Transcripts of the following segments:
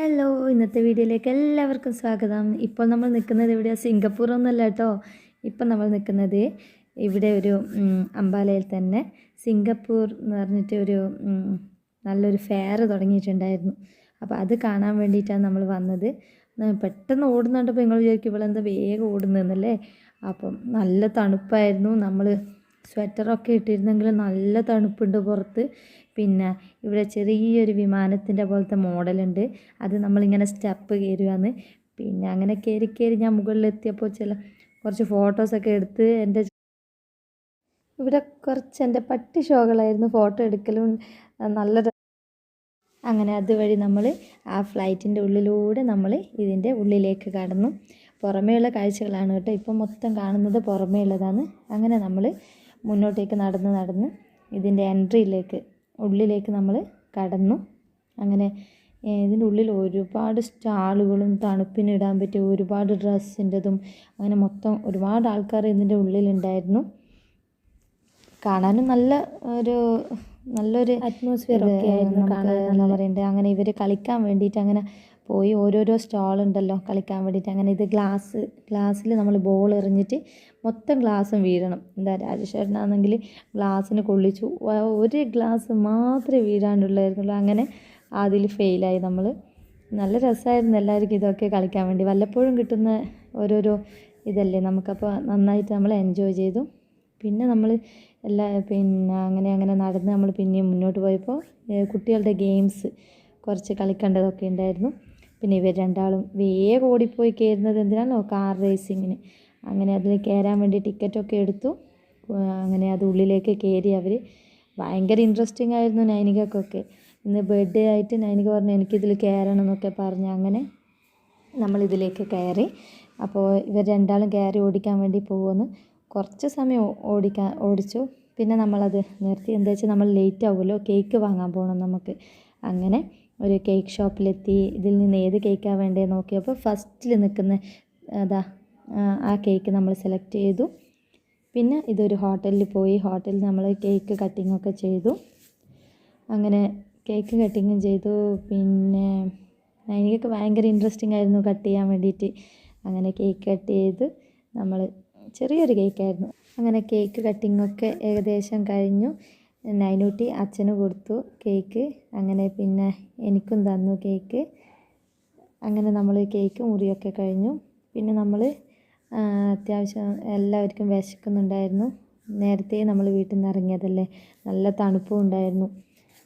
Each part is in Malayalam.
ഹലോ ഇന്നത്തെ വീഡിയോയിലേക്ക് എല്ലാവർക്കും സ്വാഗതം. ഇപ്പോൾ നമ്മൾ നിൽക്കുന്നത് ഇവിടെ സിംഗപ്പൂർ ഒന്നല്ല കേട്ടോ. ഇപ്പം നമ്മൾ നിൽക്കുന്നത് ഇവിടെ ഒരു അമ്പാലയിൽ തന്നെ. സിംഗപ്പൂർ എന്ന് പറഞ്ഞിട്ട് ഒരു നല്ലൊരു ഫെയർ തുടങ്ങിയിട്ടുണ്ടായിരുന്നു. അപ്പോൾ അത് കാണാൻ വേണ്ടിയിട്ടാണ് നമ്മൾ വന്നത്. പെട്ടെന്ന് ഓടുന്നുണ്ടപ്പോൾ നിങ്ങൾ വിചാരിക്കും ഇവളെന്താ വേഗം ഓടുന്നതെന്നല്ലേ? അപ്പം നല്ല തണുപ്പായിരുന്നു. നമ്മൾ സ്വെറ്ററൊക്കെ ഇട്ടിരുന്നെങ്കിൽ നല്ല തണുപ്പുണ്ട് പുറത്ത്. പിന്നെ ഇവിടെ ചെറിയൊരു വിമാനത്തിന്റെ പോലത്തെ മോഡലുണ്ട്. അത് നമ്മളിങ്ങനെ സ്റ്റെപ്പ് കയറുകയാണ് പിന്നെ അങ്ങനെ കയറി കയറി ഞാൻ മുകളിലെത്തിയപ്പോൾ ചില കുറച്ച് ഫോട്ടോസൊക്കെ എടുത്ത് എന്റെ ഇവിടെ കുറച്ച് എന്റെ പട്ടി ഷോകളായിരുന്നു ഫോട്ടോ എടുക്കലും നല്ല അങ്ങനെ അതുവഴി നമ്മൾ ആ ഫ്ലൈറ്റിന്റെ ഉള്ളിലൂടെ നമ്മൾ ഇതിന്റെ ഉള്ളിലേക്ക് കടന്നു. പുറമേയുള്ള കാഴ്ചകളാണ് കേട്ടോ ഇപ്പം മൊത്തം കാണുന്നത്. പുറമേ ഉള്ളതാണ് അങ്ങനെ നമ്മൾ മുന്നോട്ടേക്ക് നടന്ന് നടന്ന് ഇതിന്റെ എൻട്രിയിലേക്ക് ഉള്ളിലേക്ക് നമ്മൾ കടന്നു. അങ്ങനെ ഇതിന്റെ ഉള്ളിൽ ഒരുപാട് സ്റ്റാളുകളും തണുപ്പിനിടാൻ പറ്റിയ ഒരുപാട് ഡ്രസ്സിന്റെതും അങ്ങനെ മൊത്തം ഒരുപാട് ആൾക്കാർ ഇതിന്റെ ഉള്ളിലുണ്ടായിരുന്നു. കാണാനും നല്ല ഒരു നല്ലൊരു അറ്റ്മോസ്ഫിയർ ഒക്കെ ആയിരുന്നു കാണാൻ എന്ന് പറയുന്നത് അങ്ങനെ ഇവർ കളിക്കാൻ വേണ്ടിയിട്ട് അങ്ങനെ പോയി ഓരോരോ സ്റ്റോൾ ഉണ്ടല്ലോ കളിക്കാൻ വേണ്ടിയിട്ട്. അങ്ങനെ ഇത് ഗ്ലാസ് ഗ്ലാസ്സിൽ നമ്മൾ ബോൾ എറിഞ്ഞിട്ട് മൊത്തം ഗ്ലാസ്സും വീഴണം. എന്താ രാജേഷേട്ടനാണെങ്കിൽ ഗ്ലാസ്സിന് കൊള്ളിച്ചു. ഒരു ഗ്ലാസ് മാത്രമേ വീഴാണ്ടുള്ളായിരുന്നുള്ളൂ അങ്ങനെ അതിൽ ഫെയിലായി നമ്മൾ. നല്ല രസമായിരുന്നു എല്ലാവർക്കും ഇതൊക്കെ കളിക്കാൻ വേണ്ടി. വല്ലപ്പോഴും കിട്ടുന്ന ഓരോരോ ഇതല്ലേ നമുക്കപ്പോൾ നന്നായിട്ട് നമ്മൾ എൻജോയ് ചെയ്തു. പിന്നെ നമ്മൾ എല്ലാ പിന്നെ അങ്ങനെ അങ്ങനെ നടന്ന് നമ്മൾ പിന്നെയും മുന്നോട്ട് പോയപ്പോൾ കുട്ടികളുടെ ഗെയിംസ് കുറച്ച് കളിക്കേണ്ടതൊക്കെ ഉണ്ടായിരുന്നു. പിന്നെ ഇവർ രണ്ടാളും വേഗം ഓടിപ്പോയി കയറുന്നത് എന്തിനാണോ കാർ റേസിങ്ങിന് അങ്ങനെ അതിൽ കയറാൻ വേണ്ടി ടിക്കറ്റൊക്കെ എടുത്തു. അങ്ങനെ അത് ഉള്ളിലേക്ക് കയറി അവർ ഭയങ്കര ഇൻട്രസ്റ്റിംഗ് ആയിരുന്നു നൈനികക്കൊക്കെ. ഇന്ന് ബർത്ത്ഡേ ആയിട്ട് നൈനിക പറഞ്ഞു എനിക്കിതിൽ കയറണം എന്നൊക്കെ പറഞ്ഞ്. അങ്ങനെ നമ്മളിതിലേക്ക് കയറി. അപ്പോൾ ഇവർ രണ്ടാളും കയറി ഓടിക്കാൻ വേണ്ടി പോകുമെന്ന് കുറച്ച് സമയം ഓടിക്കാൻ ഓടിച്ചു. പിന്നെ നമ്മളത് നിർത്തി. എന്താ വെച്ചാൽ നമ്മൾ ലേറ്റ് ആവുമല്ലോ. കേക്ക് വാങ്ങാൻ പോകണം നമുക്ക്. അങ്ങനെ ഒരു കേക്ക് ഷോപ്പിലെത്തി ഇതിൽ നിന്ന് ഏത് കേക്കാണ് വേണ്ടത് നോക്കിയപ്പോൾ ഫസ്റ്റിൽ നിൽക്കുന്ന അതാ ആ, കേക്ക് നമ്മൾ സെലക്ട് ചെയ്തു. പിന്നെ ഇതൊരു ഹോട്ടലിൽ പോയി ഹോട്ടലിൽ നമ്മൾ കേക്ക് കട്ടിങ്ങൊക്കെ ചെയ്തു. അങ്ങനെ കേക്ക് കട്ടിങ്ങും ചെയ്തു. പിന്നെ എനിക്കൊക്കെ ഭയങ്കര ഇൻട്രസ്റ്റിംഗ് ആയിരുന്നു കട്ട് ചെയ്യാൻ വേണ്ടിയിട്ട്. അങ്ങനെ കേക്ക് കട്ട് ചെയ്ത് നമ്മൾ ചെറിയൊരു കേക്കായിരുന്നു അങ്ങനെ കേക്ക് കട്ടിങ്ങൊക്കെ ഏകദേശം കഴിഞ്ഞു. നൈനൂട്ടി അച്ഛന് കൊടുത്തു കേക്ക്. അങ്ങനെ പിന്നെ എനിക്കും തന്നു കേക്ക്. അങ്ങനെ നമ്മൾ കേക്ക് മുറിയൊക്കെ കഴിഞ്ഞു. പിന്നെ നമ്മൾ അത്യാവശ്യം എല്ലാവർക്കും വിശക്കുന്നുണ്ടായിരുന്നു. നേരത്തെ നമ്മൾ വീട്ടിൽ നിന്ന് ഇറങ്ങിയതല്ലേ? നല്ല തണുപ്പും ഉണ്ടായിരുന്നു.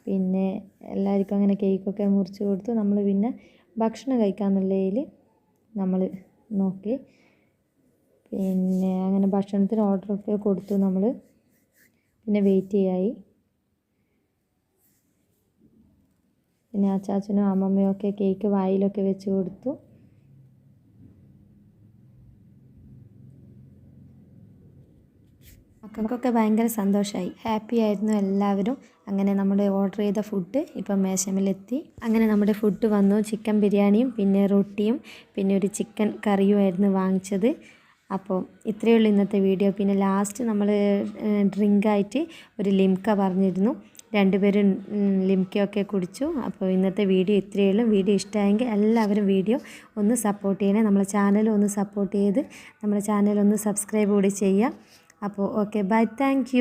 പിന്നെ എല്ലാവർക്കും അങ്ങനെ കേക്കൊക്കെ മുറിച്ച് കൊടുത്തു. നമ്മൾ പിന്നെ ഭക്ഷണം കഴിക്കാമെന്നുള്ളതിൽ നമ്മൾ നോക്കി. പിന്നെ അങ്ങനെ ഭക്ഷണത്തിന് ഓർഡറൊക്കെ കൊടുത്തു നമ്മൾ പിന്നെ വെയിറ്റ് ചെയ്യായി. പിന്നെ അച്ചാച്ചനും അമ്മമ്മയും ഒക്കെ കേക്ക് വായിലൊക്കെ വെച്ച് കൊടുത്തു. മക്കൾക്കൊക്കെ ഭയങ്കര സന്തോഷമായി ഹാപ്പി ആയിരുന്നു എല്ലാവരും. അങ്ങനെ നമ്മുടെ ഓർഡർ ചെയ്ത ഫുഡ് ഇപ്പം മേശമിലെത്തി. അങ്ങനെ നമ്മുടെ ഫുഡ് വന്നു. ചിക്കൻ ബിരിയാണിയും പിന്നെ റൊട്ടിയും പിന്നെ ഒരു ചിക്കൻ കറിയും ആയിരുന്നു വാങ്ങിച്ചത്. അപ്പോൾ ഇത്രയേ ഉള്ളൂ ഇന്നത്തെ വീഡിയോ പിന്നെ ലാസ്റ്റ് നമ്മൾ ഡ്രിങ്കായിട്ട് ഒരു ലിംക പറഞ്ഞിരുന്നു. രണ്ടുപേരും ലിംക്കയൊക്കെ കുടിച്ചു. അപ്പോൾ ഇന്നത്തെ വീഡിയോ ഇത്രയേ ഉള്ളൂ. വീഡിയോ ഇഷ്ടമായെങ്കിൽ എല്ലാവരും വീഡിയോ ഒന്ന് സപ്പോർട്ട് ചെയ്യണേ. നമ്മളെ ചാനൽ ഒന്ന് സപ്പോർട്ട് ചെയ്ത് നമ്മുടെ ചാനൽ ഒന്ന് സബ്സ്ക്രൈബ് കൂടി ചെയ്യുക. അപ്പോൾ ഓക്കെ ബൈ. താങ്ക്